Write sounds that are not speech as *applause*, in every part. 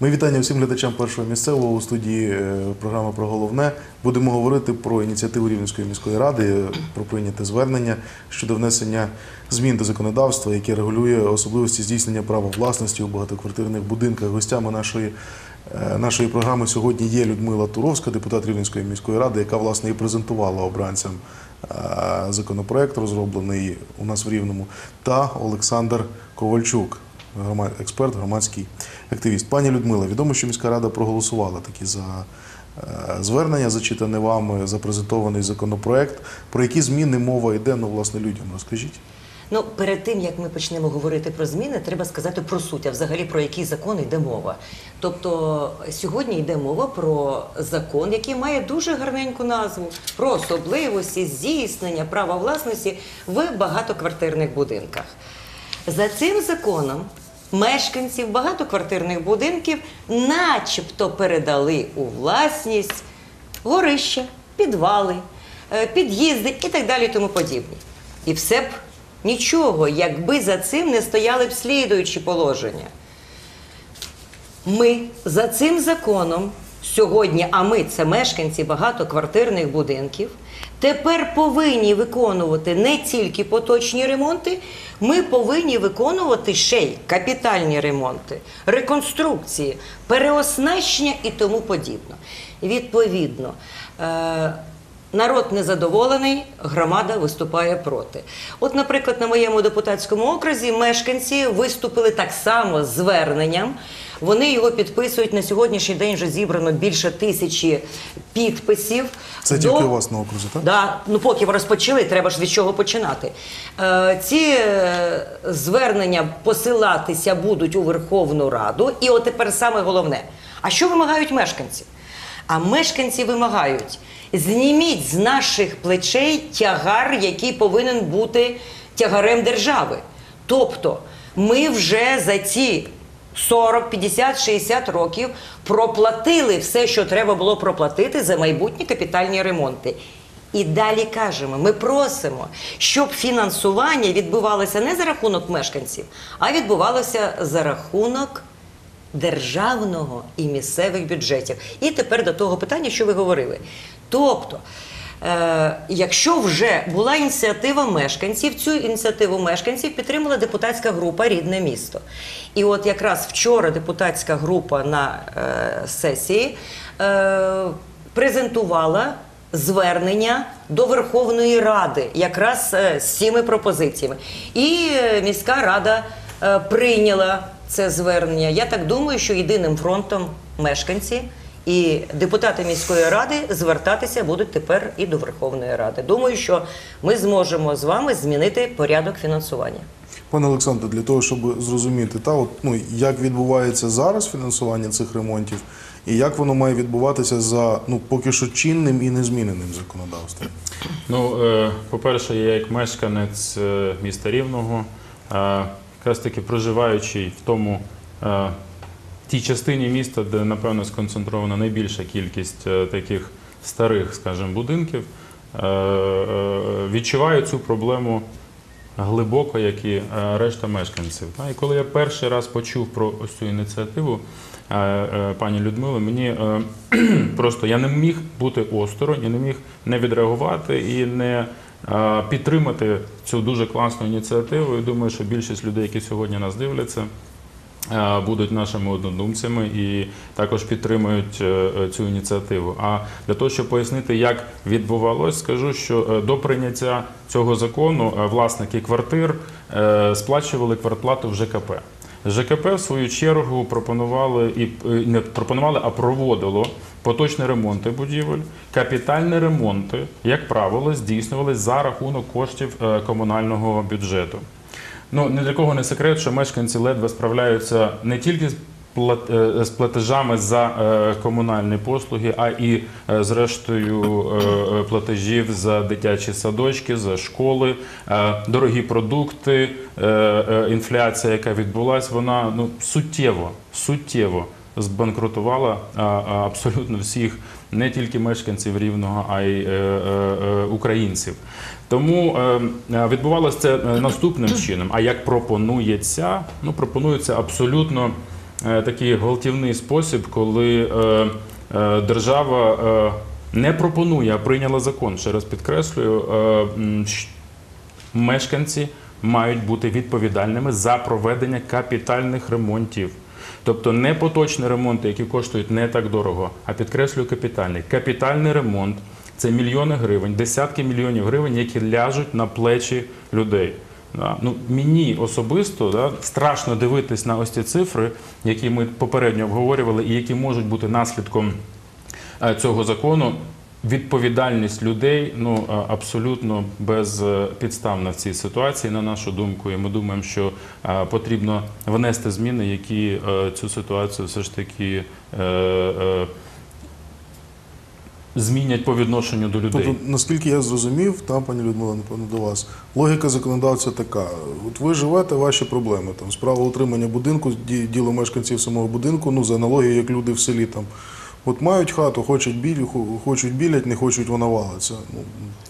Ми вітання всім глядачам першого місцевого у студії е, програми про головне. Будемо говорити про ініціативу Рівненської міської ради, про прийняте звернення щодо внесення змін до законодавства, яке регулює особливості здійснення права власності у багатоквартирних будинках. Гостями нашої, е, нашої програми сьогодні є Людмила Туровська, депутат Рівненської міської ради, яка власне і презентувала обранцям законопроект, розроблений у нас в Рівному, та Олександр Ковальчук експерт, громадський активіст. Пані Людмила, відомо, що міська рада проголосувала такі за е, звернення, зачитане вами, запрезентований законопроект. Про які зміни мова йде, ну, власне, людям розкажіть. Ну, перед тим як ми почнемо говорити про зміни, треба сказати про суть, а взагалі про який закон йде мова. Тобто сьогодні йде мова про закон, який має дуже гарненьку назву про особливості здійснення права власності в багатоквартирних будинках. За цим законом мешканців багатоквартирних будинків начебто передали у власність горища, підвали, е, під'їзди і так далі, тому подібні. І все б нічого, якби за цим не стояли б слідуючі положення. Ми за цим законом сьогодні, а ми це мешканці багатоквартирних будинків, тепер повинні виконувати не тільки поточні ремонти, ми повинні виконувати ще й капітальні ремонти, реконструкції, переоснащення і тому подібне. Відповідно. Е- Народ незадоволений, громада виступає проти. От, наприклад, на моєму депутатському окрузі мешканці виступили так само з зверненням. Вони його підписують на сьогоднішній день. Вже зібрано більше тисячі підписів. Це до- тільки у вас на окрузі, так? Да, ну поки ви розпочали, треба ж від чого починати. Е, ці е, звернення посилатися будуть у Верховну Раду. І от тепер саме головне: а що вимагають мешканці? А мешканці вимагають: зніміть з наших плечей тягар, який повинен бути тягарем держави. Тобто, ми вже за ці 40, 50, 60 років проплатили все, що треба було проплатити за майбутні капітальні ремонти. І далі кажемо, ми просимо, щоб фінансування відбувалося не за рахунок мешканців, а відбувалося за рахунок державного і місцевих бюджетів. І тепер до того питання, що ви говорили. Тобто, е, якщо вже була ініціатива мешканців, цю ініціативу мешканців підтримала депутатська група Рідне місто. І от якраз вчора депутатська група на е, сесії е, презентувала звернення до Верховної Ради, якраз е, з цими пропозиціями. І е, міська рада е, прийняла це звернення. Я так думаю, що єдиним фронтом мешканці і депутати міської ради звертатися будуть тепер і до Верховної Ради. Думаю, що ми зможемо з вами змінити порядок фінансування. Пане Олександре, для того, щоб зрозуміти, та, от, ну, як відбувається зараз фінансування цих ремонтів, і як воно має відбуватися за ну, поки що чинним і незміненим законодавством. Ну, е, по-перше, я як мешканець е, міста Рівного, е, якраз таки проживаючий в тому тій частині міста, де, напевно, сконцентрована найбільша кількість е, таких старих, скажімо, будинків, е, е, відчуваю цю проблему глибоко, як і решта мешканців. І коли я перший раз почув про ось цю ініціативу пані Людмили, мені *clears throat* просто я не міг бути осторонь, я не міг не відреагувати і не підтримати цю дуже класну ініціативу. І думаю, що більшість людей, які сьогодні нас дивляться, будуть нашими однодумцями і також підтримують е, е, цю ініціативу. А для того, щоб пояснити, як відбувалось, скажу, що е, до прийняття цього закону е, власники квартир е, сплачували квартплату в ЖКП. ЖКП в свою чергу пропонували і е, не пропонували, а проводило поточні ремонти будівель. Капітальні ремонти, як правило, здійснювалися за рахунок коштів е, комунального бюджету. Ну ні для кого не секрет, що мешканці ледве справляються не тільки з е, з платежами за е, комунальні послуги, а і е, зрештою платежів за дитячі садочки, за школи, дорогі продукти, інфляція, яка відбулась, вона ну суттєво, суттєво збанкрутувала абсолютно всіх, не тільки мешканців рівного, а й українців. Тому е, е, відбувалося це е, наступним чином. А як пропонується, ну пропонується абсолютно е, такий гвалтівний спосіб, коли держава не пропонує, а прийняла закон. Ще раз підкреслюю, мешканці мають бути відповідальними за проведення капітальних ремонтів. Тобто не поточні ремонти, які коштують не так дорого, а підкреслюю капітальний. Капітальний ремонт це мільйони гривень, десятки мільйонів гривень, які ляжуть на плечі людей. Ну, мені особисто да, страшно дивитись на ось ці цифри, які ми попередньо обговорювали, і які можуть бути наслідком е, цього закону. Відповідальність людей ну абсолютно безпідставна в цій ситуації, на нашу думку. І ми думаємо, що а, потрібно внести зміни, які е, цю ситуацію все ж таки е, е, змінять по відношенню до людей. Тобто, наскільки я зрозумів, там, пані Людмила, напевно, до вас, логіка законодавця така. От ви живете, ваші проблеми. Там, справа утримання будинку, діло мешканців самого будинку, ну, за аналогією, як люди в селі там. От мають хату, хочуть біль, хочуть білять, не хочуть, вона валиться. Ну,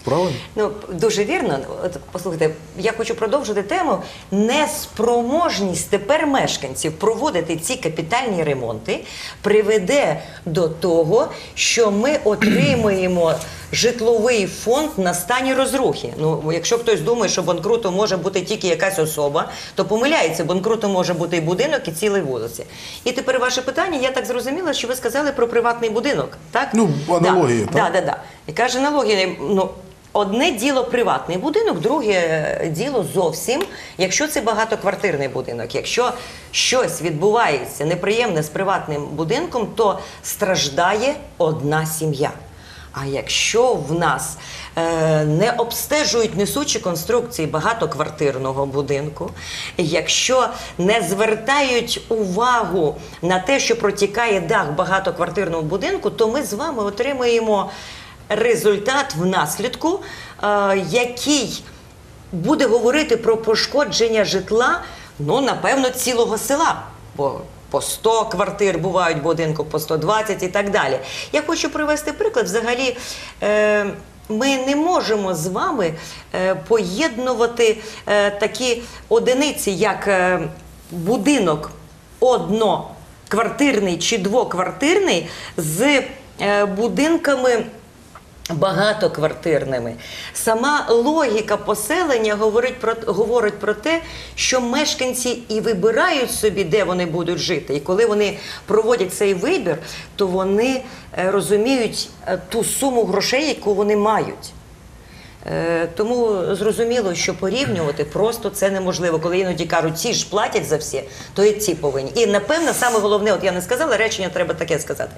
правильно? Ну, дуже вірно. От послухайте, я хочу продовжити тему. Неспроможність тепер мешканців проводити ці капітальні ремонти приведе до того, що ми отримуємо житловий фонд на стані розрухи. Ну, якщо хтось думає, що банкрутом може бути тільки якась особа, то помиляється, банкрутом може бути і будинок, і цілий вулиці. І тепер ваше питання, я так зрозуміла, що ви сказали про приватний будинок, так? Ну, аналогія, да, так? Да, да, да. Яка ж аналогія? Ну, одне діло приватний будинок, друге діло зовсім, якщо це багатоквартирний будинок. Якщо щось відбувається неприємне з приватним будинком, то страждає одна сім'я. А якщо в нас е, не обстежують несучі конструкції багатоквартирного будинку, якщо не звертають увагу на те, що протікає дах багатоквартирного будинку, то ми з вами отримаємо результат в наслідку, е, який буде говорити про пошкодження житла, ну, напевно, цілого села. Бо по 100 квартир бувають в будинку, по 120 і так далі. Я хочу привести приклад. Взагалі, е, ми не можемо з вами е, поєднувати е, такі одиниці, як будинок одноквартирний чи двоквартирний з будинками багатоквартирними. Сама логіка поселення говорить про, говорить про те, що мешканці і вибирають собі, де вони будуть жити. І коли вони проводять цей вибір, то вони е, розуміють е, ту суму грошей, яку вони мають. Е, Тому зрозуміло, що порівнювати просто це неможливо. Коли іноді кажуть, ці ж платять за всі, то і ці повинні. І напевно, саме головне, от я не сказала, речення треба таке сказати.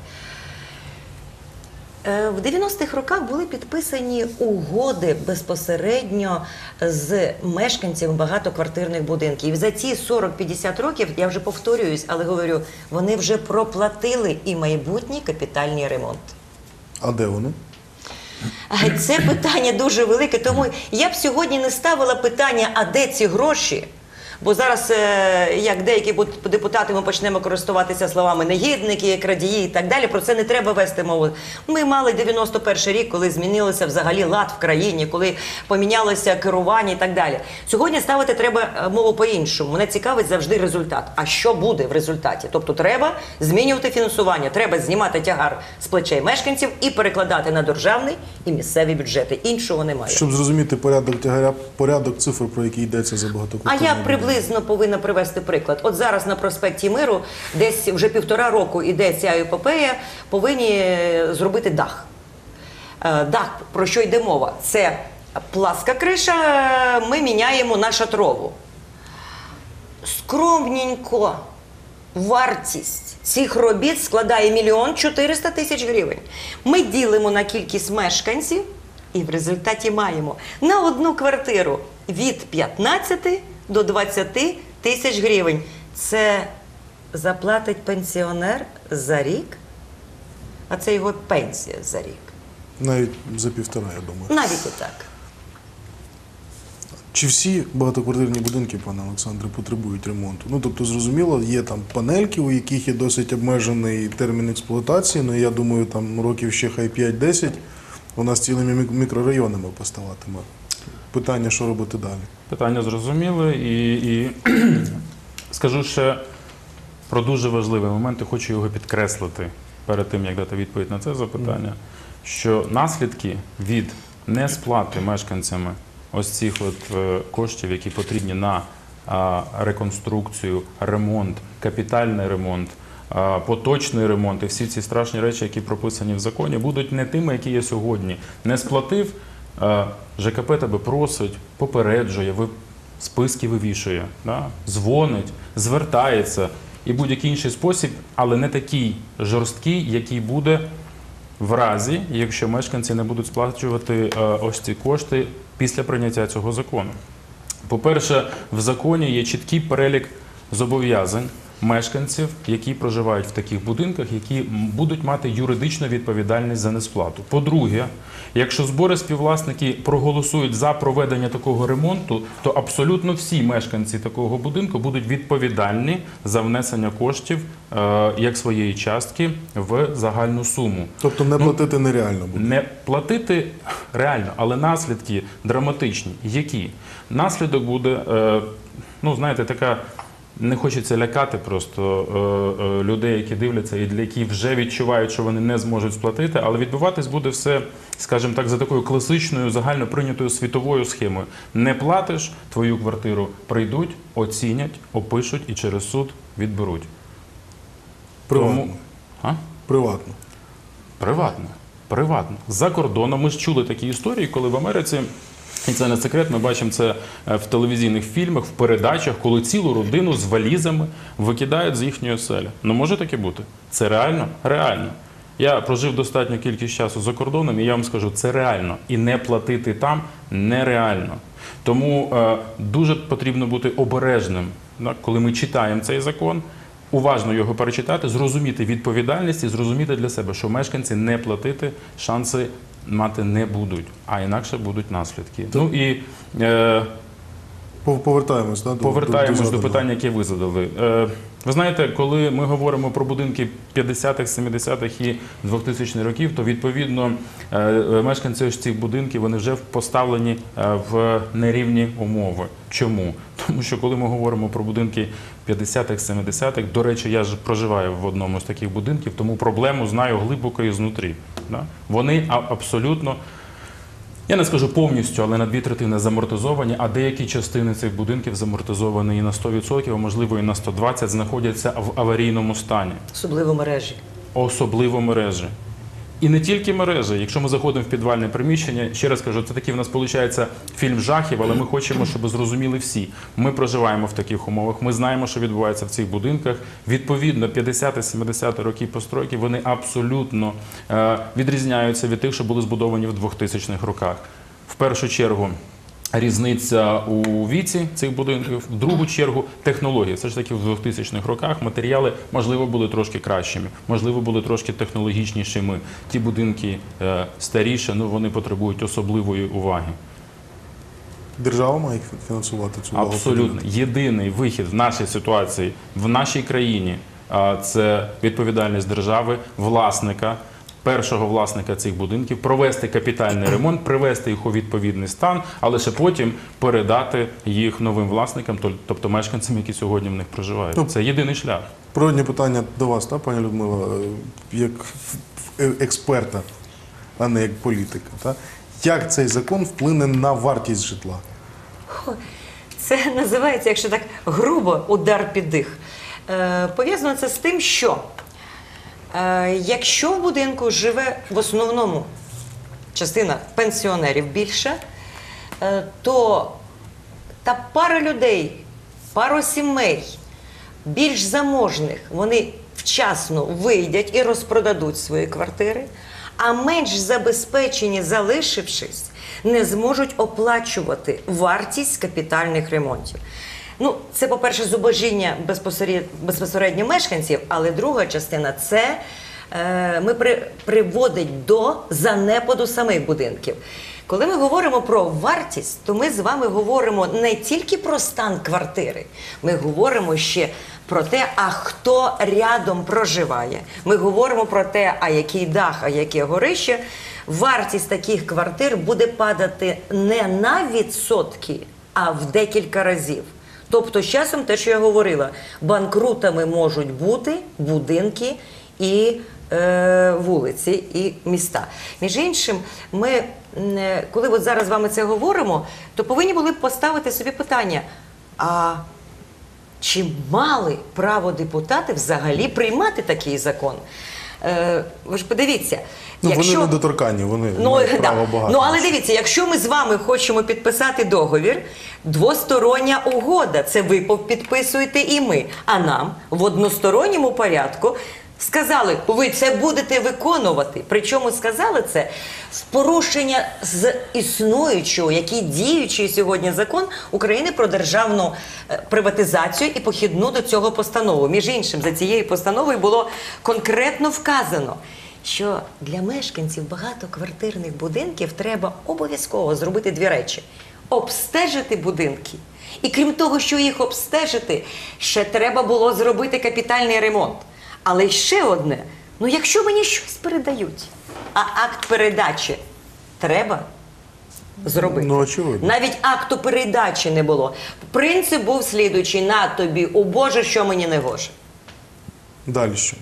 Е, В 90-х роках були підписані угоди безпосередньо з мешканцями багатоквартирних будинків. За ці 40-50 років, я вже повторююсь, але говорю, вони вже проплатили і майбутній капітальний ремонт. А де вони? Це питання дуже велике, тому я б сьогодні не ставила питання, а де ці гроші? Бо зараз, е, як деякі депутати, ми почнемо користуватися словами негідники, крадії і так далі. Про це не треба вести мову. Ми мали 91 рік, коли змінилося взагалі лад в країні, коли помінялося керування і так далі. Сьогодні ставити треба е, мову по-іншому. Мене цікавить завжди результат. А що буде в результаті? Тобто, треба змінювати фінансування, треба знімати тягар з плечей мешканців і перекладати на державний і місцеві бюджети. Іншого немає. Щоб зрозуміти порядок тягаря, порядок цифр, про який йдеться за А я будинок. Приблизно повинна привести приклад. От зараз на проспекті Миру, десь вже півтора року іде ця епопея, повинні е, зробити дах. Е, Дах, про що йде мова? Це пласка криша, ми міняємо на шатрову. Скромненько вартість цих робіт складає мільйон 400 тисяч гривень. Ми ділимо на кількість мешканців і в результаті маємо на одну квартиру від 15 до 20 тисяч гривень. Це заплатить пенсіонер за рік, а це його пенсія за рік. Навіть за півтора, я думаю. Навіть отак. Чи всі багатоквартирні будинки, пане Олександре, потребують ремонту? Ну тобто, зрозуміло, є там панельки, у яких є досить обмежений термін експлуатації. Ну я думаю, там років ще хай 5-10 у нас цілими мікрорайонами поставатиме. Питання, що робити далі. Питання зрозуміли і, і *clears throat* скажу ще про дуже важливий момент і хочу його підкреслити перед тим, як дати відповідь на це запитання, що наслідки від несплати мешканцями ось цих от е, коштів, які потрібні на реконструкцію, ремонт, капітальний ремонт. Поточний ремонт і всі ці страшні речі, які прописані в законі, будуть не тими, які є сьогодні. Не сплатив, ЖКП тебе просить, попереджує, ви списки вивішує, да? дзвонить, звертається і будь-який інший спосіб, але не такий жорсткий, який буде в разі, якщо мешканці не будуть сплачувати е, ось ці кошти після прийняття цього закону. По-перше, в законі є чіткий перелік зобов'язань мешканців, які проживають в таких будинках, які будуть мати юридичну відповідальність за несплату. По-друге, якщо збори співвласники проголосують за проведення такого ремонту, то абсолютно всі мешканці такого будинку будуть відповідальні за внесення коштів е, як своєї частки в загальну суму. Тобто не платити нереально буде. Не платити реально, але наслідки драматичні. Які? Наслідок буде, е, ну знаєте, така. Не хочеться лякати просто е, е, людей, які дивляться, і для які вже відчувають, що вони не зможуть сплатити, але відбуватись буде все, скажімо так, за такою класичною загально прийнятою світовою схемою. Не платиш твою квартиру, прийдуть, оцінять, опишуть і через суд відберуть. Приватно. Тому- А? Приватно. Приватно. Приватно. За кордоном. Ми ж чули такі історії, коли в Америці, і це не секрет, ми бачимо це е, в телевізійних фільмах, в передачах, коли цілу родину з валізами викидають з їхньої оселі. Ну може таке бути? Це реально? Реально. Я прожив достатню кількість часу за кордоном, і я вам скажу, це реально. І не платити там нереально. Тому е, дуже потрібно бути обережним, да, коли ми читаємо цей закон, уважно його перечитати, зрозуміти відповідальність і зрозуміти для себе, що мешканці не платити шанси мати не будуть, а інакше будуть наслідки. Ну і е, Повертаємось да, до, повертаємось до, питання, яке ви задали. Е, ви знаєте, коли ми говоримо про будинки 50-х, 70-х і 2000-х років, то відповідно е, мешканці ось цих будинків вони вже поставлені е, в нерівні умови. Чому? Тому що коли ми говоримо про будинки 50-х, 70-х, до речі, я ж проживаю в одному з таких будинків, тому проблему знаю глибоко і знутрі. Да? Вони абсолютно я не скажу повністю, але на дві третини замортизовані, а деякі частини цих будинків замортизовані і на 100%, а можливо і на 120%, знаходяться в аварійному стані, Особливо мережі. особливо мережі. І не тільки мережі. Якщо ми заходимо в підвальне приміщення, ще раз кажу, це такий в нас виходить фільм жахів, але ми хочемо, щоб зрозуміли всі. Ми проживаємо в таких умовах, ми знаємо, що відбувається в цих будинках. Відповідно, 50-70 роки постройки вони абсолютно е, відрізняються від тих, що були збудовані в 2000-х роках. В першу чергу. Різниця у віці цих будинків, в другу чергу технології. Все ж таки в 2000-х роках матеріали можливо були трошки кращими, можливо, були трошки технологічнішими. Ті будинки е, старіші, ну вони потребують особливої уваги. Держава має фінансувати цю Абсолютно єдиний вихід в нашій ситуації в нашій країні це відповідальність держави, власника. Першого власника цих будинків провести капітальний ремонт, привести їх у відповідний стан, а лише потім передати їх новим власникам, тобто мешканцям, які сьогодні в них проживають. Ну, Це єдиний шлях. Проводні питання до вас, та, пані Людмила, е, як е- експерта, а не як політика. Та? Як цей закон вплине на вартість житла? Це називається, якщо так грубо, удар під дих. Е, пов'язано це з тим, що е, якщо в будинку живе в основному частина пенсіонерів більше, е, то та пара людей, пара сімей більш заможних, вони вчасно вийдуть і розпродадуть свої квартири, а менш забезпечені, залишившись, не зможуть оплачувати вартість капітальних ремонтів. Ну, це, по-перше, зубожіння безпосередньо, безпосередньо мешканців, але друга частина це е, ми при, приводить до занепаду самих будинків. Коли ми говоримо про вартість, то ми з вами говоримо не тільки про стан квартири, ми говоримо ще про те, а хто рядом проживає. Ми говоримо про те, а який дах, а яке горище. вартість таких квартир буде падати не на відсотки, а в декілька разів. Тобто, з часом, те, що я говорила, банкрутами можуть бути будинки і е, вулиці, і міста. Між іншим, ми, е, коли от зараз з вами це говоримо, то повинні були б поставити собі питання. А чи мали право депутати взагалі приймати такий закон? Е, ви ж подивіться, Ну, якщо... вони недоторкані. вони Ну, мають да. право багато. ну але дивіться, якщо ми з вами хочемо підписати договір, двостороння угода, це ви підписуєте і ми. А нам в односторонньому порядку сказали, ви це будете виконувати. Причому сказали це в порушення з існуючого, який діючий сьогодні закон України про державну е, приватизацію і похідну до цього постанову. Між іншим, за цією постановою було конкретно вказано що для мешканців багатоквартирних будинків треба обов'язково зробити дві речі: обстежити будинки. І крім того, що їх обстежити, ще треба було зробити капітальний ремонт. Але ще одне: ну якщо мені щось передають, а акт передачі треба зробити. Ну, очевидно. Навіть акту передачі не було. Принцип був слідуючий: на тобі, о Боже, що мені не гоже. Далі що?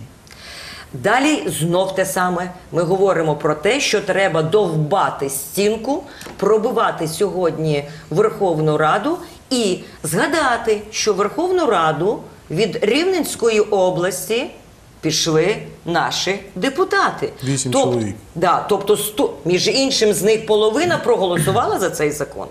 Далі знов те саме. Ми говоримо про те, що треба довбати стінку, пробивати сьогодні Верховну Раду і згадати, що Верховну Раду від Рівненської області пішли наші депутати. Вісім Тобто- чоловік. Да, тобто, сто, між іншим, з них половина проголосувала за цей закон.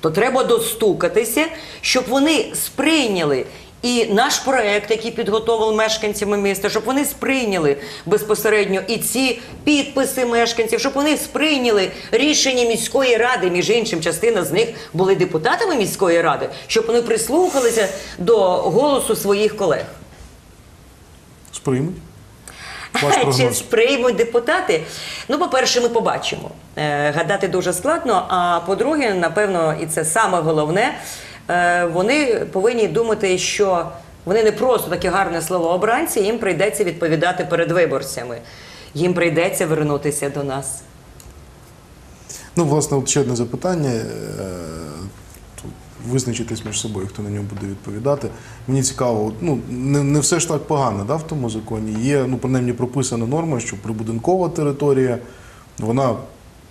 То треба достукатися, щоб вони сприйняли і наш проект, який підготовили мешканцями міста, щоб вони сприйняли безпосередньо і ці підписи мешканців, щоб вони сприйняли рішення міської ради. Між іншим, частина з них були депутатами міської ради, щоб вони прислухалися до голосу своїх колег. Сприймуть? *laughs* Чи сприймуть депутати? Ну, по-перше, ми побачимо. Е, гадати дуже складно. А по-друге, напевно, і це саме головне, е, вони повинні думати, що вони не просто таке гарне слово обранці, їм прийдеться відповідати перед виборцями. Їм прийдеться вернутися до нас. Ну, власне, от ще одне запитання. Визначитись між собою, хто на нього буде відповідати. Мені цікаво, ну не, не все ж так погано да, в тому законі. Є, ну, принаймні, прописана норма, що прибудинкова територія вона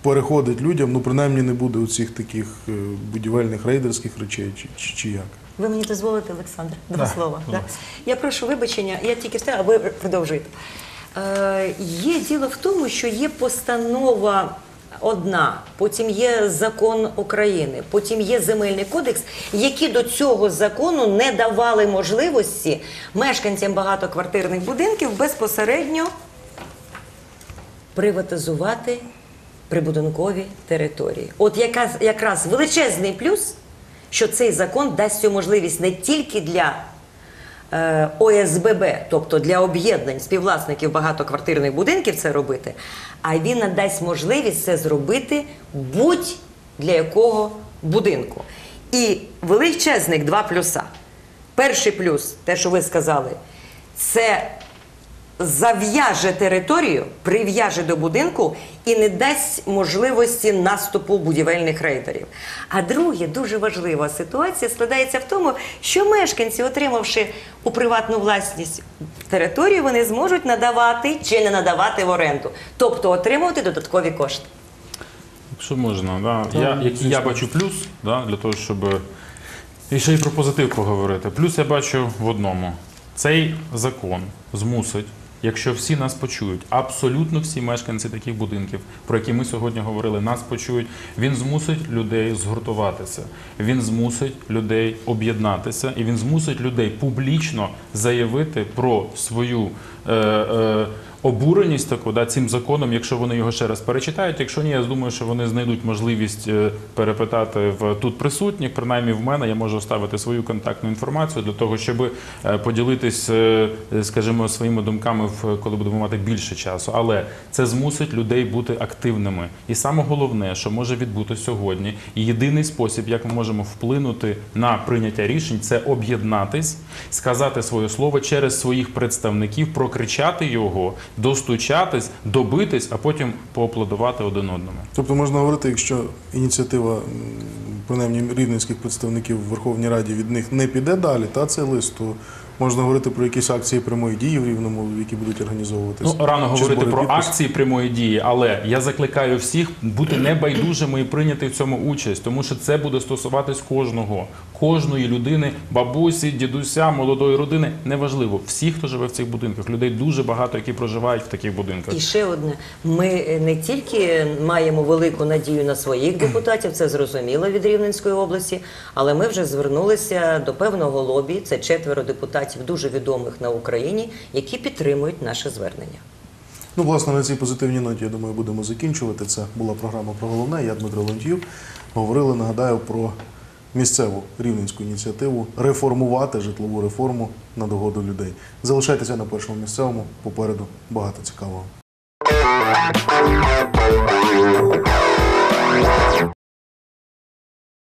переходить людям, ну принаймні не буде оцих таких е, будівельних рейдерських речей чи, чи, чи як. Ви мені дозволите, Олександр, два Да, слова. Да? Я прошу вибачення, я тільки встигла, а ви продовжуєте. Е, є діло в тому, що є постанова одна, потім є закон України, потім є земельний кодекс, які до цього закону не давали можливості мешканцям багатоквартирних будинків безпосередньо приватизувати прибудинкові території. От якраз величезний плюс, що цей закон дасть цю можливість не тільки для ОСББ, тобто для об'єднань співвласників багатоквартирних будинків це робити, а він надасть можливість це зробити будь для якого будинку. І величезник два плюса. Перший плюс, те, що ви сказали, це зав'яже територію, прив'яже до будинку і не дасть можливості наступу будівельних рейдерів. А друге, дуже важлива ситуація складається в тому, що мешканці, отримавши у приватну власність територію, вони зможуть надавати чи не надавати в оренду, тобто отримувати додаткові кошти. Якщо можна, да. Я, який я бачу плюс, да, для того, щоб і ще й про позитив поговорити. Плюс я бачу в одному: цей закон змусить, якщо всі нас почують, абсолютно всі мешканці таких будинків, про які ми сьогодні говорили, нас почують. Він змусить людей згуртуватися, він змусить людей об'єднатися, і він змусить людей публічно заявити про свою. Е, е, обуреність таку да, цим законом, якщо вони його ще раз перечитають. Якщо ні, я думаю, що вони знайдуть можливість е, перепитати в тут присутніх. Принаймні в мене я можу оставити свою контактну інформацію для того, щоб е, поділитись, е, скажімо, своїми думками, коли будемо мати більше часу. Але це змусить людей бути активними. І саме головне, що може відбути сьогодні, і єдиний спосіб, як ми можемо вплинути на прийняття рішень, це об'єднатись, сказати своє слово через своїх представників, прокричати його достучатись, добитись, а потім поаплодувати один одному. Тобто можна говорити, якщо ініціатива принаймні рівненських представників в Верховній Раді від них не піде далі, та цей лист, то можна говорити про якісь акції прямої дії в Рівному, які будуть організовуватися. Ну, рано Чи говорити про підписів? акції прямої дії, але я закликаю всіх бути *clears throat* небайдужими і прийняти в цьому участь, тому що це буде стосуватись кожного, кожної людини, бабусі, дідуся, молодої родини. Неважливо, всі, хто живе в цих будинках, людей дуже багато, які проживають в таких будинках. І ще одне: ми не тільки маємо велику надію на своїх *clears throat* депутатів, це зрозуміло від Рівненської області, але ми вже звернулися до певного лобі. Це четверо депутатів, дуже відомих на Україні, які підтримують наше звернення. Ну, власне, на цій позитивній ноті, я думаю, будемо закінчувати. Це була програма про головне. Я Дмитро Лентів. Говорили, нагадаю, про місцеву рівненську ініціативу реформувати житлову реформу на догоду людей. Залишайтеся на першому місцевому. Попереду багато цікавого.